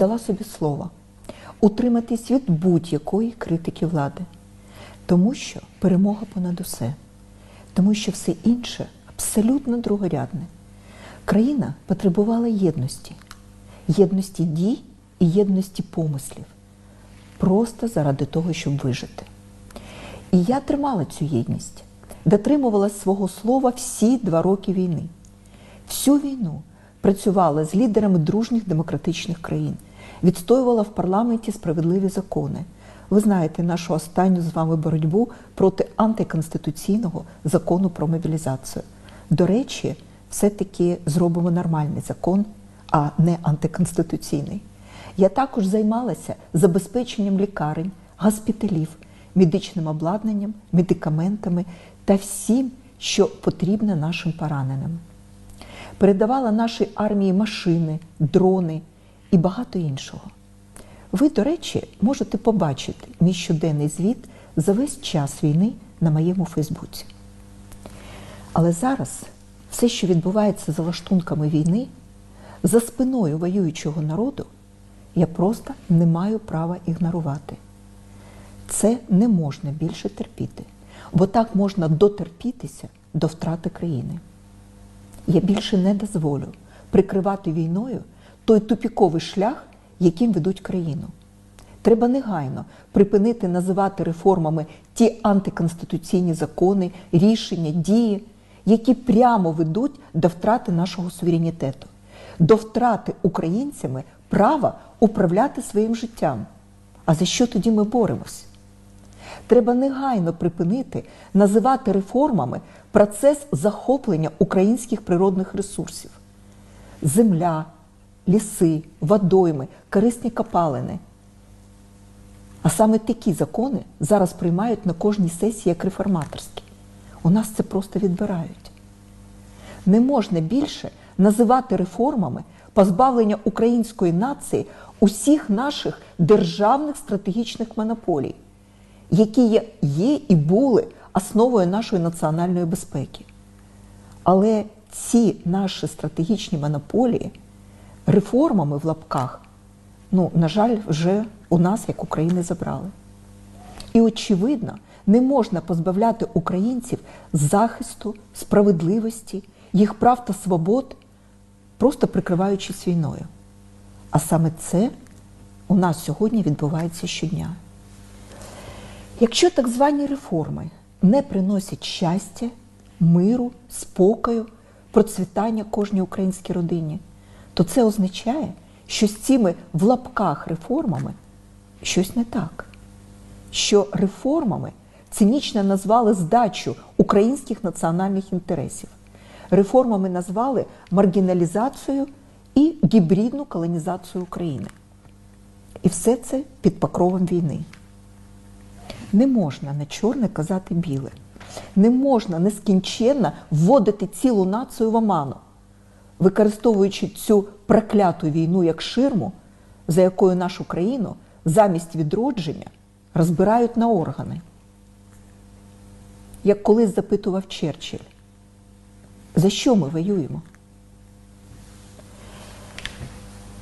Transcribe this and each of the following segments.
дала собі слово утриматись від будь-якої критики влади, тому що перемога понад усе, тому що все інше абсолютно другорядне. Країна потребувала єдності, єдності дій і єдності помислів, просто заради того, щоб вижити. І я тримала цю єдність, дотримувалась свого слова всі два роки війни. Всю війну працювала з лідерами дружніх демократичних країн, відстоювала в парламенті справедливі закони. Ви знаєте нашу останню з вами боротьбу проти антиконституційного закону про мобілізацію. До речі, все-таки зробимо нормальний закон, а не антиконституційний. Я також займалася забезпеченням лікарень, госпіталів, медичним обладнанням, медикаментами та всім, що потрібно нашим пораненим. Передавала нашій армії машини, дрони і багато іншого. Ви, до речі, можете побачити мій щоденний звіт за весь час війни на моєму Фейсбуці. Але зараз все, що відбувається за лаштунками війни, за спиною воюючого народу, я просто не маю права ігнорувати. Це не можна більше терпіти, бо так можна дотерпітися до втрати країни. Я більше не дозволю прикривати війною той тупіковий шлях, яким ведуть країну. Треба негайно припинити називати реформами ті антиконституційні закони, рішення, дії, які прямо ведуть до втрати нашого суверенітету, до втрати українцями права управляти своїм життям. А за що тоді ми боремось? Треба негайно припинити називати реформами процес захоплення українських природних ресурсів: земля, ліси, водойми, корисні копалини. А саме такі закони зараз приймають на кожній сесії як реформаторські. У нас це просто відбирають. Не можна більше називати реформами позбавлення української нації усіх наших державних стратегічних монополій, які є, є і були основою нашої національної безпеки. Але ці наші стратегічні монополії реформами в лапках, ну, на жаль, вже у нас, як України, забрали. І, очевидно, не можна позбавляти українців захисту, справедливості, їх прав та свобод, просто прикриваючись війною. А саме це у нас сьогодні відбувається щодня. Якщо так звані реформи не приносять щастя, миру, спокою, процвітання кожній українській родині, то це означає, що з цими в лапках реформами щось не так. Що реформами цинічно назвали здачу українських національних інтересів. Реформами назвали маргіналізацію і гібридну колонізацію України. І все це під покровом війни. Не можна на чорне казати біле. Не можна нескінченно вводити цілу націю в оману, використовуючи цю прокляту війну як ширму, за якою нашу країну замість відродження розбирають на органи. Як колись запитував Черчилль, за що ми воюємо?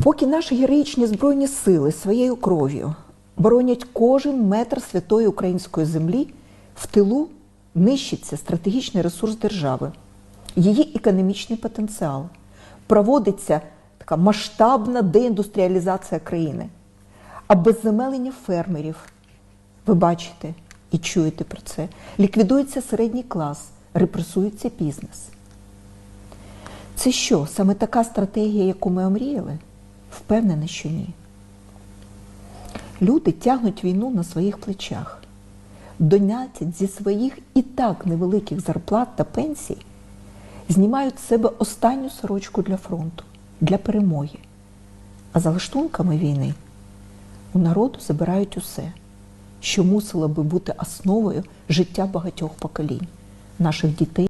Поки наші героїчні Збройні сили своєю кров'ю боронять кожен метр святої української землі, в тилу нищиться стратегічний ресурс держави, її економічний потенціал, проводиться така масштабна деіндустріалізація країни, обезземелення фермерів. Ви бачите і чуєте про це. Ліквідується середній клас, репресується бізнес. Це що, саме така стратегія, яку ми омріяли? Впевнена, що ні. Люди тягнуть війну на своїх плечах, донятять зі своїх і так невеликих зарплат та пенсій, знімають з себе останню сорочку для фронту, для перемоги. А за лаштунками війни у народу забирають усе, що мусило би бути основою життя багатьох поколінь, наших дітей.